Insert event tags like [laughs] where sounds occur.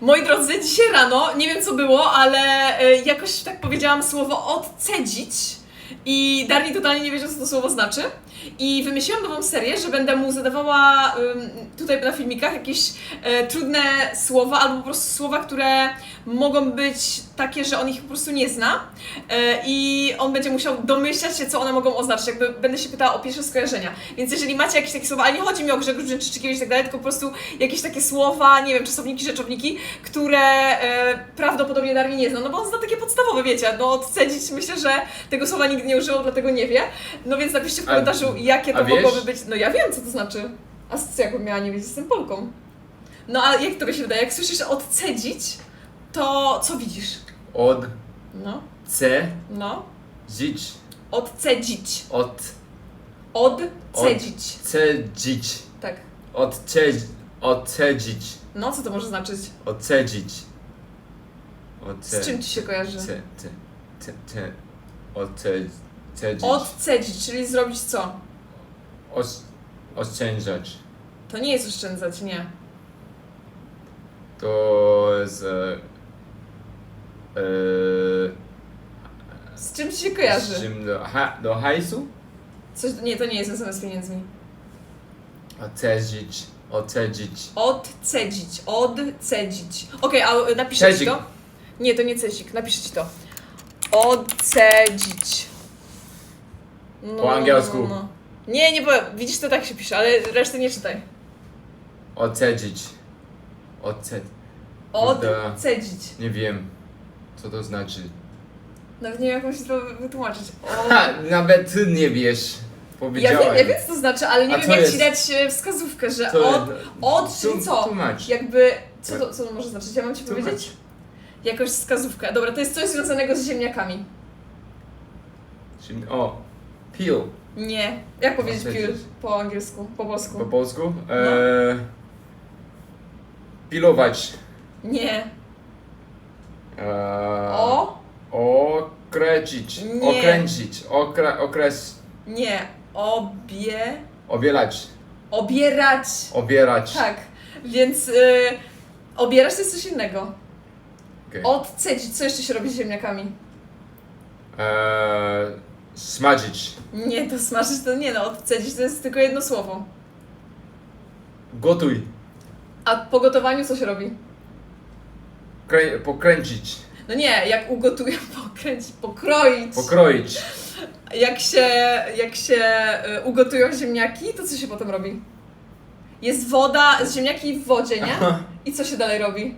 Moi drodzy, dzisiaj rano, nie wiem co było, ale e, jakoś tak powiedziałam słowo odcedzić i Darli totalnie nie wiedział, co to słowo znaczy. I wymyśliłam nową serię, że będę mu zadawała tutaj na filmikach jakieś e, trudne słowa, albo po prostu słowa, które mogą być takie, że on ich po prostu nie zna. E, I on będzie musiał domyślać się, co one mogą oznaczać. Jakby będę się pytała o pierwsze skojarzenia. Więc jeżeli macie jakieś takie słowa, ale nie chodzi mi o Grzegorz Brzęczyszczykiewicz i tak dalej, tylko po prostu jakieś takie słowa, nie wiem, czasowniki, rzeczowniki, które e, prawdopodobnie Darwin nie zna, no bo on zna takie podstawowe, wiecie, no odcedzić, myślę, że tego słowa nigdy nie używał, dlatego nie wie. No więc napiszcie w komentarzu, jakie to a wiesz? mogłoby być. No ja wiem, co to znaczy. A co jakbym miała nie wiedzieć, jestem Polką. No a jak to się wydaje? Jak słyszysz odcedzić, to co widzisz? Od No, C no. dzić. Odcedzić. Od Odcedzić. cedzić. Tak. Odcedzić. Odcedzić. No, co to może znaczyć? Odcedzić. Odce... Z czym ci się kojarzy? Ce, ce, ce, ce. Odcedzić. Odcedzić, czyli zrobić co? Osz, oszczędzać. To nie jest oszczędzać, nie. To jest... E, e, Z czym ci się kojarzy? Z czym do, ha, do hajsu? Coś, nie, to nie jest związane z pieniędzmi. Odcedzić. Odcedzić. Odcedzić, odcedzić. Okej, a y, napiszę ci to? Nie, to nie cedzik, napiszę ci to. Odcedzić. No, Po angielsku. No, no. Nie, nie powiem. Widzisz, to tak się pisze, ale reszty nie czytaj. Odcedzić. Odced... Kurde. Odcedzić. Nie wiem. Co to znaczy. Nawet nie wiem, jak mam się to wytłumaczyć. O... [laughs] Ha, nawet ty nie wiesz. Ja Powiedziałem. wiem, ja wiem, co to znaczy, ale nie A wiem, co jak ci dać e, wskazówkę, że Co- od, od, czyli co? Tłumacz. Jakby, co to, co to może znaczyć? Ja mam ci Tłumacz. powiedzieć? Jakąś wskazówkę. Dobra, to jest coś związanego z ziemniakami. O. Peel. Nie. Jak powiedzieć Odcedzić. pil po angielsku, po polsku? Po polsku? No. E, pilować. Nie. E, O? Okręcić. Nie. Okręcić. Okra, okres. Nie. Obie... Obierać. Obierać. Obierać. Tak. Więc y, obierać to jest coś innego. Okej. Odcedzić. Co jeszcze się robi z ziemniakami? E, smażyć. Nie, to smażyć to nie no. Odcedzić to jest tylko jedno słowo. Gotuj. A po gotowaniu co się robi? Krę, pokręcić. No nie, jak ugotuję, [laughs] pokręcić, pokroić. Pokroić. jak się, jak się y, ugotują ziemniaki, to co się potem robi? Jest woda, ziemniaki w wodzie, nie? I co się dalej robi?